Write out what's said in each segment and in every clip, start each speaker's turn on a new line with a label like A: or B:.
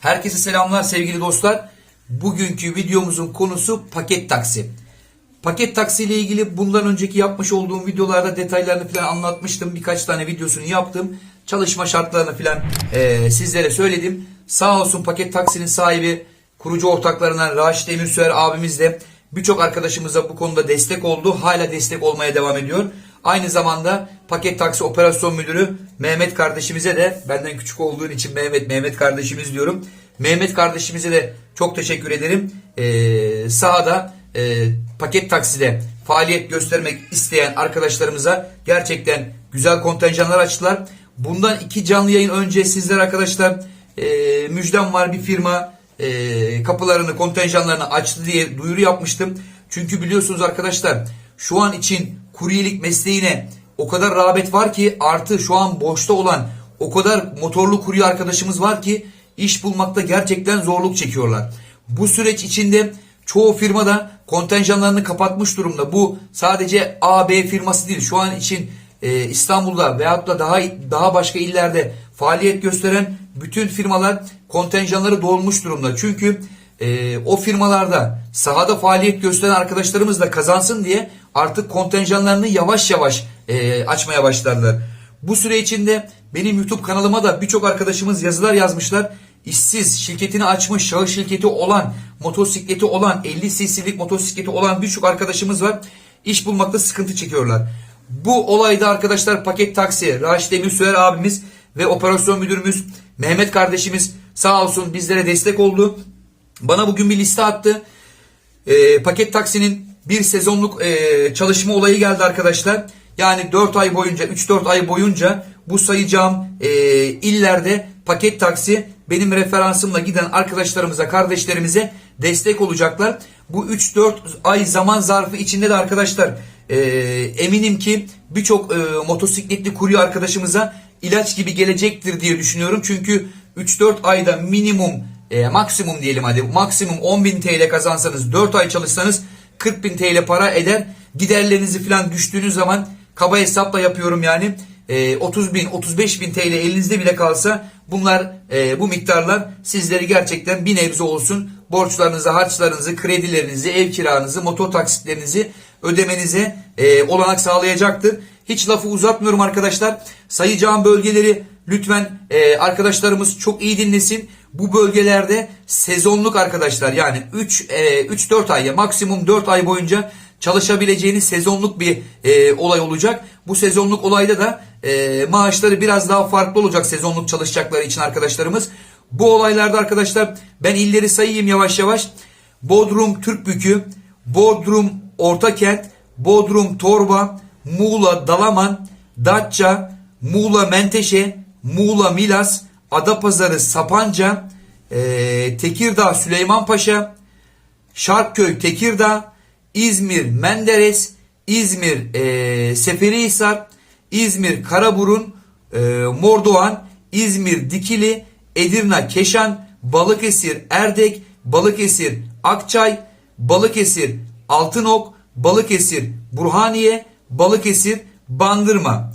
A: Herkese selamlar sevgili dostlar. Bugünkü videomuzun konusu paket taksi. Paket taksi ile ilgili bundan önceki yapmış olduğum videolarda detaylarını falan anlatmıştım. Birkaç tane videosunu yaptım. Çalışma şartlarını falan eee, sizlere söyledim. Sağ olsun paket taksinin sahibi kurucu ortaklarından Raşit Emirsüer abimiz de birçok arkadaşımıza bu konuda destek oldu. Hala destek olmaya devam ediyor. Aynı zamanda paket taksi operasyon müdürü Mehmet kardeşimize de benden küçük olduğun için Mehmet Mehmet kardeşimiz diyorum. Mehmet kardeşimize de çok teşekkür ederim. Ee, sahada e, paket takside faaliyet göstermek isteyen arkadaşlarımıza gerçekten güzel kontenjanlar açtılar. Bundan iki canlı yayın önce sizler arkadaşlar e, müjdem var bir firma e, kapılarını kontenjanlarını açtı diye duyuru yapmıştım. Çünkü biliyorsunuz arkadaşlar şu an için kuryelik mesleğine o kadar rağbet var ki artı şu an boşta olan o kadar motorlu kurye arkadaşımız var ki iş bulmakta gerçekten zorluk çekiyorlar. Bu süreç içinde çoğu firma da kontenjanlarını kapatmış durumda. Bu sadece A, B firması değil. Şu an için e, İstanbul'da veyahut da daha daha başka illerde faaliyet gösteren bütün firmalar kontenjanları dolmuş durumda. Çünkü e, o firmalarda sahada faaliyet gösteren arkadaşlarımız da kazansın diye artık kontenjanlarını yavaş yavaş e, açmaya başladılar. Bu süre içinde benim YouTube kanalıma da birçok arkadaşımız yazılar yazmışlar. İşsiz, şirketini açmış, şahıs şirketi olan, motosikleti olan, 50 cc'lik motosikleti olan birçok arkadaşımız var. İş bulmakta sıkıntı çekiyorlar. Bu olayda arkadaşlar paket taksi, Raşit Emir Süer abimiz ve operasyon müdürümüz Mehmet kardeşimiz sağ olsun bizlere destek oldu. Bana bugün bir liste attı. E, paket taksinin bir sezonluk e, çalışma olayı geldi arkadaşlar. Yani 4 ay boyunca 3-4 ay boyunca bu sayacağım e, illerde paket taksi benim referansımla giden arkadaşlarımıza kardeşlerimize destek olacaklar. Bu 3-4 ay zaman zarfı içinde de arkadaşlar e, eminim ki birçok e, motosikletli kurye arkadaşımıza ilaç gibi gelecektir diye düşünüyorum. Çünkü 3-4 ayda minimum e, maksimum diyelim hadi maksimum 10.000 TL kazansanız 4 ay çalışsanız 40.000 TL para eder. Giderlerinizi falan düştüğünüz zaman kaba hesapla yapıyorum yani e, 30 bin 35 bin TL elinizde bile kalsa bunlar e, bu miktarlar sizleri gerçekten bir nebze olsun borçlarınızı, harçlarınızı, kredilerinizi, ev kiranızı, motor taksitlerinizi ödemenize e, olanak sağlayacaktır. Hiç lafı uzatmıyorum arkadaşlar. Sayacağım bölgeleri lütfen e, arkadaşlarımız çok iyi dinlesin. Bu bölgelerde sezonluk arkadaşlar yani 3 e, 3 4 ay ya maksimum 4 ay boyunca çalışabileceğiniz sezonluk bir e, olay olacak. Bu sezonluk olayda da e, maaşları biraz daha farklı olacak sezonluk çalışacakları için arkadaşlarımız. Bu olaylarda arkadaşlar ben illeri sayayım yavaş yavaş. Bodrum Türkbükü, Bodrum Ortakent, Bodrum Torba, Muğla Dalaman, Datça, Muğla Menteşe, Muğla Milas, Adapazarı Sapanca, e, Tekirdağ Süleymanpaşa, Şarkköy Tekirdağ, İzmir Menderes, İzmir e, Seferihisar, İzmir Karaburun, e, Mordoğan, İzmir Dikili, Edirne Keşan, Balıkesir Erdek, Balıkesir Akçay, Balıkesir Altınok, Balıkesir Burhaniye, Balıkesir Bandırma.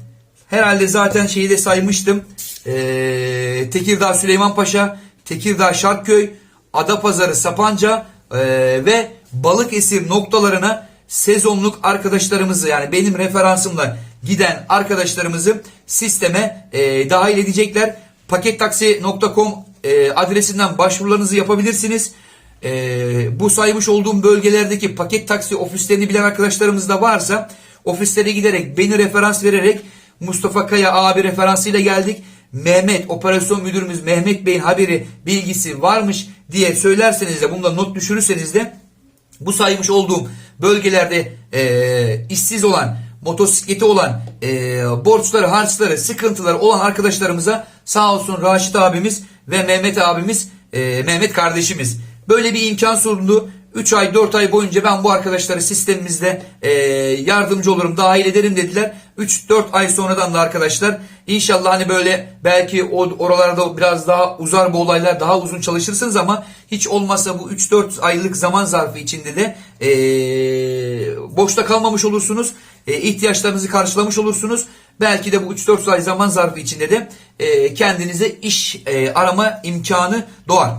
A: Herhalde zaten şeyi de saymıştım. Ee, Tekirdağ Süleymanpaşa, Tekirdağ Şarkköy, Adapazarı Sapanca ee, ve Balıkesir noktalarına sezonluk arkadaşlarımızı yani benim referansımla giden arkadaşlarımızı sisteme ee, dahil edecekler. Pakettaksi.com ee, adresinden başvurularınızı yapabilirsiniz. Ee, bu saymış olduğum bölgelerdeki paket taksi ofislerini bilen arkadaşlarımız da varsa ofislere giderek beni referans vererek Mustafa Kaya abi referansıyla geldik. Mehmet operasyon müdürümüz Mehmet Bey'in haberi bilgisi varmış diye söylerseniz de bunda not düşürürseniz de bu saymış olduğum bölgelerde e, işsiz olan motosikleti olan e, borçları, harçları, sıkıntıları olan arkadaşlarımıza sağ olsun Raşit abimiz ve Mehmet abimiz, e, Mehmet kardeşimiz böyle bir imkan sundu. 3 ay 4 ay boyunca ben bu arkadaşları sistemimizde e, yardımcı olurum dahil ederim dediler. 3-4 ay sonradan da arkadaşlar inşallah hani böyle belki oralarda biraz daha uzar bu olaylar daha uzun çalışırsınız ama hiç olmazsa bu 3-4 aylık zaman zarfı içinde de e, boşta kalmamış olursunuz. E, ihtiyaçlarınızı karşılamış olursunuz. Belki de bu 3-4 ay zaman zarfı içinde de e, kendinize iş e, arama imkanı doğar.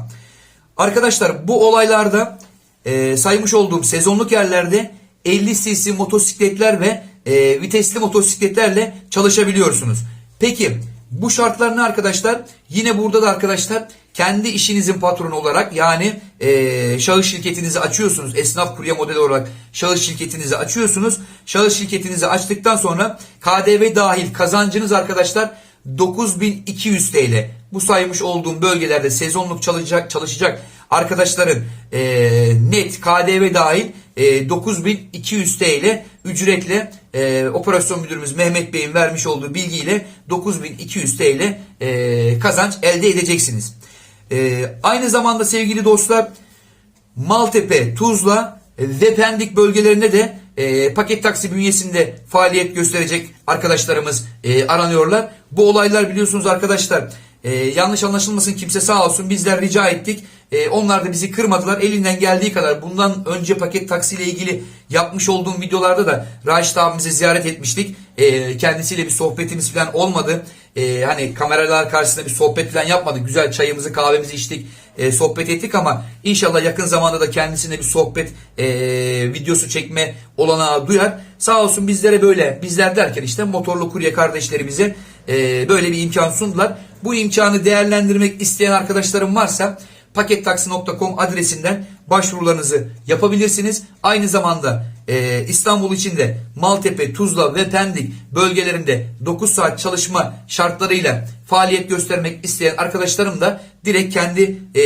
A: Arkadaşlar bu olaylarda e, saymış olduğum sezonluk yerlerde 50 cc motosikletler ve e, vitesli motosikletlerle çalışabiliyorsunuz. Peki bu şartlar ne arkadaşlar? Yine burada da arkadaşlar kendi işinizin patronu olarak yani e, şahıs şirketinizi açıyorsunuz. Esnaf kurye modeli olarak şahıs şirketinizi açıyorsunuz. Şahıs şirketinizi açtıktan sonra KDV dahil kazancınız arkadaşlar 9200 TL. Bu saymış olduğum bölgelerde sezonluk çalışacak çalışacak arkadaşların e, net KDV dahil e, 9200 TL ücretle e, operasyon müdürümüz Mehmet Bey'in vermiş olduğu bilgiyle 9200 TL e, kazanç elde edeceksiniz. E, aynı zamanda sevgili dostlar Maltepe, Tuzla ve Pendik bölgelerinde de e, paket taksi bünyesinde faaliyet gösterecek arkadaşlarımız e, aranıyorlar. Bu olaylar biliyorsunuz arkadaşlar e, yanlış anlaşılmasın kimse sağ olsun bizler rica ettik. E, onlar da bizi kırmadılar. Elinden geldiği kadar bundan önce paket taksi ile ilgili yapmış olduğum videolarda da Raşit abimize ziyaret etmiştik. E, kendisiyle bir sohbetimiz falan olmadı. E, hani kameralar karşısında bir sohbet falan yapmadık. Güzel çayımızı kahvemizi içtik. E, sohbet ettik ama inşallah yakın zamanda da kendisine bir sohbet e, videosu çekme olanağı duyar. Sağ olsun bizlere böyle bizler derken işte motorlu kurye kardeşlerimize e, böyle bir imkan sundular. Bu imkanı değerlendirmek isteyen arkadaşlarım varsa pakettaksi.com adresinden başvurularınızı yapabilirsiniz. Aynı zamanda e, İstanbul içinde Maltepe, Tuzla ve Pendik bölgelerinde 9 saat çalışma şartlarıyla faaliyet göstermek isteyen arkadaşlarım da direkt kendi e,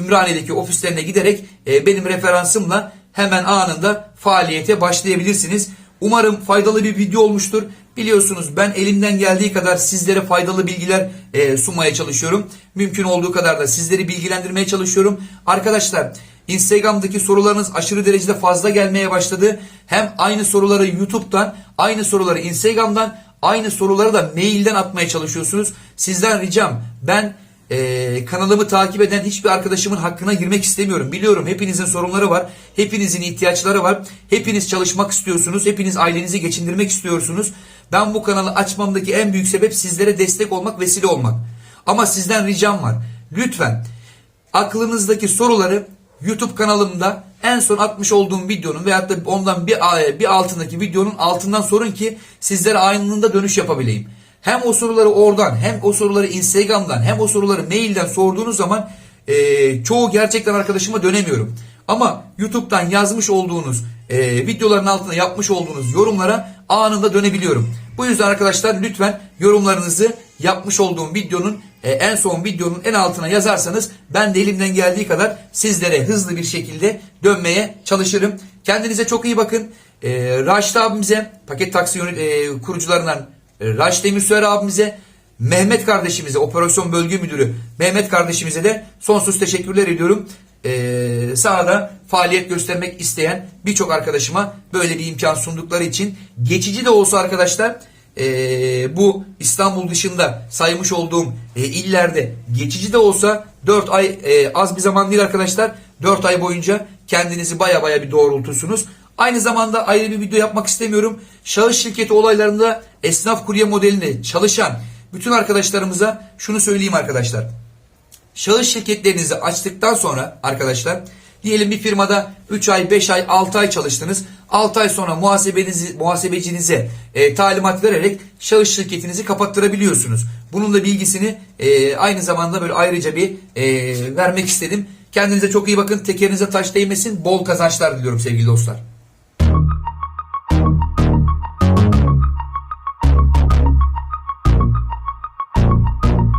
A: Ümraniye'deki ofislerine giderek e, benim referansımla hemen anında faaliyete başlayabilirsiniz. Umarım faydalı bir video olmuştur. Biliyorsunuz ben elimden geldiği kadar sizlere faydalı bilgiler e, sunmaya çalışıyorum. Mümkün olduğu kadar da sizleri bilgilendirmeye çalışıyorum. Arkadaşlar Instagram'daki sorularınız aşırı derecede fazla gelmeye başladı. Hem aynı soruları YouTube'dan, aynı soruları Instagram'dan, aynı soruları da mailden atmaya çalışıyorsunuz. Sizden ricam ben e, kanalımı takip eden hiçbir arkadaşımın hakkına girmek istemiyorum. Biliyorum hepinizin sorunları var. Hepinizin ihtiyaçları var. Hepiniz çalışmak istiyorsunuz. Hepiniz ailenizi geçindirmek istiyorsunuz. Ben bu kanalı açmamdaki en büyük sebep sizlere destek olmak, vesile olmak. Ama sizden ricam var. Lütfen aklınızdaki soruları YouTube kanalımda en son atmış olduğum videonun veyahut da ondan bir, bir altındaki videonun altından sorun ki sizlere anında dönüş yapabileyim. Hem o soruları oradan hem o soruları Instagram'dan hem o soruları mailden sorduğunuz zaman e, çoğu gerçekten arkadaşıma dönemiyorum. Ama YouTube'dan yazmış olduğunuz e, videoların altına yapmış olduğunuz yorumlara anında dönebiliyorum. Bu yüzden arkadaşlar lütfen yorumlarınızı yapmış olduğum videonun e, en son videonun en altına yazarsanız ben de elimden geldiği kadar sizlere hızlı bir şekilde dönmeye çalışırım. Kendinize çok iyi bakın. E, Raşit abimize paket taksi e, kurucularından e, Raş Demirsuer abimize, Mehmet kardeşimize, operasyon bölge müdürü Mehmet kardeşimize de sonsuz teşekkürler ediyorum. Ee, sahada faaliyet göstermek isteyen birçok arkadaşıma böyle bir imkan sundukları için geçici de olsa arkadaşlar ee, bu İstanbul dışında saymış olduğum e, illerde geçici de olsa 4 ay e, az bir zaman değil arkadaşlar 4 ay boyunca kendinizi baya baya bir doğrultursunuz. Aynı zamanda ayrı bir video yapmak istemiyorum. Şahıs şirketi olaylarında esnaf kurye modelinde çalışan bütün arkadaşlarımıza şunu söyleyeyim arkadaşlar. Şahıs şirketlerinizi açtıktan sonra arkadaşlar diyelim bir firmada 3 ay, 5 ay, 6 ay çalıştınız. 6 ay sonra muhasebenizi, muhasebecinize e, talimat vererek şahıs şirketinizi kapattırabiliyorsunuz. Bunun da bilgisini e, aynı zamanda böyle ayrıca bir e, vermek istedim. Kendinize çok iyi bakın. Tekerinize taş değmesin. Bol kazançlar diliyorum sevgili dostlar.